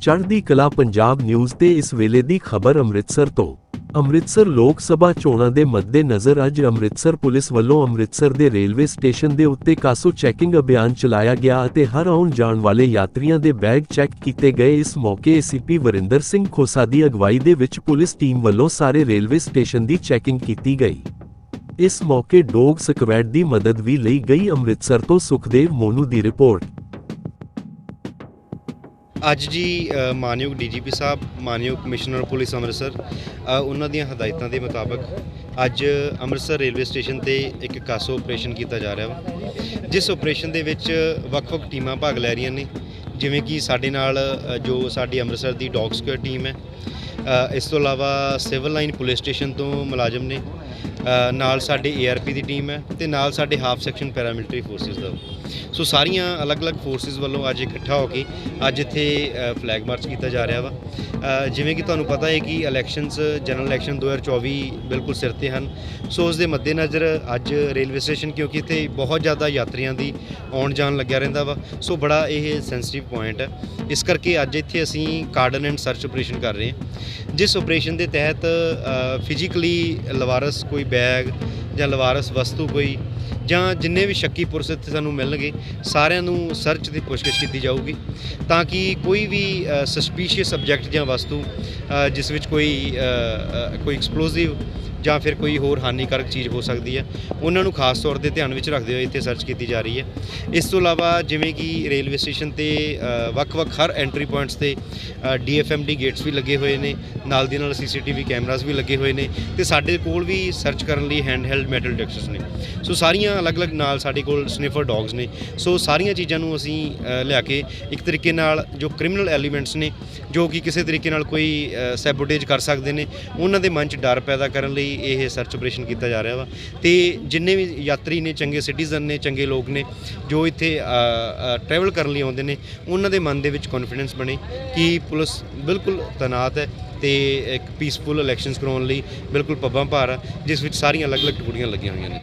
ਚੜ੍ਹਦੀ ਕਲਾ ਪੰਜਾਬ ਨਿਊਜ਼ ਤੇ ਇਸ ਵੇਲੇ ਦੀ ਖਬਰ ਅੰਮ੍ਰਿਤਸਰ ਤੋਂ। ਅੰਮ੍ਰਿਤਸਰ ਲੋਕ ਸਭਾ ਚੋਣਾਂ ਦੇ ਮੱਦੇਨਜ਼ਰ ਅੱਜ ਅੰਮ੍ਰਿਤਸਰ ਪੁਲਿਸ ਵੱਲੋਂ ਅੰਮ੍ਰਿਤਸਰ ਦੇ ਰੇਲਵੇ ਸਟੇਸ਼ਨ ਦੇ ਉੱਤੇ ਕਾਸੋ ਚੈਕਿੰਗ ਅਭਿਆਨ ਚਲਾਇਆ ਗਿਆ ਅਤੇ ਹਰ ਆਉਣ ਜਾਣ ਵਾਲੇ ਯਾਤਰੀਆਂ ਦੇ ਬੈਗ ਚੈੱਕ ਕੀਤੇ ਗਏ। ਇਸ ਮੌਕੇ ਏਸੀਪੀ ਵਰਿੰਦਰ ਸਿੰਘ ਖੋਸਾ ਦੀ ਅਗਵਾਈ ਦੇ ਵਿੱਚ ਪੁਲਿਸ ਟੀਮ ਵੱਲੋਂ ਸਾਰੇ ਰੇਲਵੇ ਸਟੇਸ਼ਨ ਦੀ ਚੈਕਿੰਗ ਕੀਤੀ ਗਈ। ਇਸ ਮੌਕੇ ਡੋਗ ਸਕਵੈਡ ਦੀ ਮਦਦ ਵੀ ਲਈ ਗਈ। ਅੰਮ੍ਰਿਤਸਰ ਤੋਂ ਸੁਖਦੇਵ ਮੋਨੂ ਦੀ ਰਿਪੋਰਟ। ਅੱਜ ਜੀ ਅ, ਮਾਨਯੋਗ ਡੀਜੀਪੀ ਸਾਹਿਬ ਮਾਨਯੋਗ ਕਮਿਸ਼ਨਰ ਪੁਲਿਸ ਅੰਮ੍ਰਿਤਸਰ ਉਹਨਾਂ ਦੀਆਂ ਹਦਾਇਤਾਂ ਦੇ ਮੁਤਾਬਕ ਅੱਜ ਅੰਮ੍ਰਿਤਸਰ ਰੇਲਵੇ ਸਟੇਸ਼ਨ ਤੇ ਇੱਕ ਕਾਸੋ ਆਪਰੇਸ਼ਨ ਕੀਤਾ ਜਾ ਰਿਹਾ ਵਾ ਜਿਸ ਆਪਰੇਸ਼ਨ ਦੇ ਵਿੱਚ ਵੱਖ-ਵੱਖ ਟੀਮਾਂ ਭਾਗ ਲੈ ਰਹੀਆਂ ਨੇ। ਜਿਵੇਂ ਕਿ ਸਾਡੇ ਨਾਲ ਜੋ ਸਾਡੀ ਅੰਮ੍ਰਿਤਸਰ ਦੀ ਡੌਗ ਸਕੁਐਡ ਟੀਮ ਹੈ ਇਸ ਤੋਂ ਇਲਾਵਾ ਸਿਵਲ ਲਾਈਨ ਪੁਲਿਸ ਸਟੇਸ਼ਨ ਤੋਂ ਮੁਲਾਜ਼ਮ ਨੇ ਅ, ਨਾਲ ਸਾਡੇ ਏਆਰਪੀ ਦੀ ਟੀਮ ਹੈ ਤੇ ਨਾਲ ਸਾਡੇ ਹਾਫ ਸੈਕਸ਼ਨ ਪੈਰਾਮਿਲਟਰੀ ਫੋਰਸਿਸ ਦਾ। ਸੋ ਸਾਰੀਆਂ ਅਲੱਗ-ਅਲੱਗ ਫੋਰਸਿਸ ਵੱਲੋਂ ਅੱਜ ਇਕੱਠਾ ਹੋ ਕੇ ਅੱਜ ਇੱਥੇ ਫਲੈਗ ਮਾਰਚ ਕੀਤਾ ਜਾ ਰਿਹਾ ਵਾ। ਜਿਵੇਂ ਕਿ ਤੁਹਾਨੂੰ ਪਤਾ ਹੈ ਕਿ ਇਲੈਕਸ਼ਨਸ ਜਨਰਲ ਇਲੈਕਸ਼ਨ 2024 ਬਿਲਕੁਲ ਸਿਰ ਤੇ ਹਨ। ਸੋ ਉਸ ਦੇ ਮੱਦੇਨਜ਼ਰ ਅੱਜ ਰੇਲਵੇ ਸਟੇਸ਼ਨ ਕਿਉਂਕਿ ਇੱਥੇ ਬਹੁਤ ਜ਼ਿਆਦਾ ਯਾਤਰੀਆਂ ਦੀ ਆਉਣ ਜਾਣ ਲੱਗਿਆ ਰਹਿੰਦਾ ਵਾ। ਸੋ ਬੜਾ ਇਹ ਸੈਂਸਿਟਿਵ ਪੁਆਇੰਟ ਹੈ ਇਸ ਕਰਕੇ ਅੱਜ ਇੱਥੇ ਅਸੀਂ ਕਾਰਡਨ ਐਂਡ ਸਰਚ ਆਪਰੇਸ਼ਨ ਕਰ ਰਹੇ ਹਾਂ। ਜਿਸ ਆਪਰੇਸ਼ਨ ਦੇ ਤਹਿਤ ਫਿਜ਼ੀਕਲੀ ਲਵਾਰਸ ਕੋਈ ਬੈਗ ਜਾਂ ਲਵਾਰਸ ਵਸਤੂ ਕੋਈ ਜਾਂ ਜਿੰਨੇ ਵੀ ਸ਼ੱਕੀ ਪੁਰਸ਼ ਇੱਥੇ ਸਾਨੂੰ ਮਿਲਣਗੇ, ਸਾਰਿਆਂ ਨੂੰ ਸਰਚ ਦੀ ਪੁੱਛਗਿੱਛ ਕੀਤੀ ਜਾਊਗੀ ਤਾਂ ਕਿ ਕੋਈ ਵੀ ਸਸਪੀਸ਼ੀਅਸ ਸਬਜੈਕਟ ਜਾਂ ਵਸਤੂ ਜਿਸ ਵਿੱਚ ਕੋਈ ਕੋਈ ਐਕਸਪਲੋਸਿਵ ਜਾਂ ਫਿਰ ਕੋਈ ਹੋਰ ਹਾਨੀਕਾਰਕ ਚੀਜ਼ ਹੋ ਸਕਦੀ ਹੈ। ਉਹਨਾਂ ਨੂੰ ਖਾਸ ਤੌਰ ਤੇ ਧਿਆਨ ਵਿੱਚ ਰੱਖਦੇ ਹੋਏ ਇੱਥੇ ਸਰਚ ਕੀਤੀ ਜਾ ਰਹੀ ਹੈ। ਇਸ ਤੋਂ ਇਲਾਵਾ ਜਿਵੇਂ ਕਿ ਰੇਲਵੇ ਸਟੇਸ਼ਨ ਤੇ ਵੱਖ-ਵੱਖ ਹਰ ਐਂਟਰੀ ਪੁਆਇੰਟਸ ਤੇ ਡੀਐਫਐਮਡੀ ਗੇਟਸ ਵੀ ਲੱਗੇ ਹੋਏ ਨੇ, ਨਾਲ ਦੀ ਨਾਲ ਸੀਸੀਟੀਵੀ ਕੈਮਰਾਸ ਵੀ ਲੱਗੇ ਹੋਏ ਨੇ ਤੇ ਸਾਡੇ ਕੋਲ ਵੀ ਸਰਚ ਕਰਨ ਲਈ ਹੈਂਡਹੈਲਡ ਮੈਟਲ ਡਿਟੈਕਟਰਸ ਨੇ। ਸੋ ਸਾਰੀਆਂ ਅਲੱਗ-ਅਲੱਗ ਨਾਲ ਸਾਡੇ ਕੋਲ ਸਨਿਫਰ ਡੌਗਸ ਨੇ। ਸੋ ਸਾਰੀਆਂ ਚੀਜ਼ਾਂ ਨੂੰ ਅਸੀਂ ਲਿਆ ਕੇ ਇੱਕ ਤਰੀਕੇ ਨਾਲ ਜੋ ਕ੍ਰਿਮੀਨਲ ਐਲੀਮੈਂਟਸ ਨੇ, ਜੋ ਕਿ ਕਿਸੇ ਤਰੀਕੇ ਨਾਲ ਕੋਈ ਸੈਬੋਟੇਜ ਕਰ ਸਕਦੇ ਨੇ, ਉਹਨਾਂ ਦੇ ਮਨ 'ਚ ਡਰ ਪੈਦਾ ਕਰਨ ਲਈ ਇਹ ਸਰਚ ਆਪਰੇਸ਼ਨ ਕੀਤਾ ਜਾ ਰਿਹਾ ਵਾ। ਤੇ ਜਿੰਨੇ ਵੀ ਯਾਤਰੀ ਨੇ, ਚੰਗੇ ਸਿਟੀਜ਼ਨ ਨੇ, ਚੰਗੇ ਲੋਕ ਨੇ, ਜੋ ਇੱਥੇ ਟਰੈਵਲ ਕਰਨ ਲਈ ਆਉਂਦੇ ਨੇ, ਉਹਨਾਂ ਦੇ ਮਨ ਦੇ ਵਿੱਚ ਕੌਨਫੀਡੈਂਸ ਬਣੇ ਕਿ ਪੁਲਿਸ ਬਿਲਕੁਲ ਤੈਨਾਤ ਹੈ ਤੇ ਇੱਕ ਪੀਸਫੁਲ ਇਲੈਕਸ਼ਨਸ ਕਰਾਉਣ ਲਈ ਬਿਲਕੁਲ ਪੱਬਾਂ ਭਾਰ ਆ, ਜਿਸ ਵਿੱਚ ਸਾਰੀਆਂ ਅਲੱਗ-ਅਲੱਗ ਟੁਕੜੀਆਂ ਲੱਗੀਆਂ ਹੋਈਆਂ ਨੇ।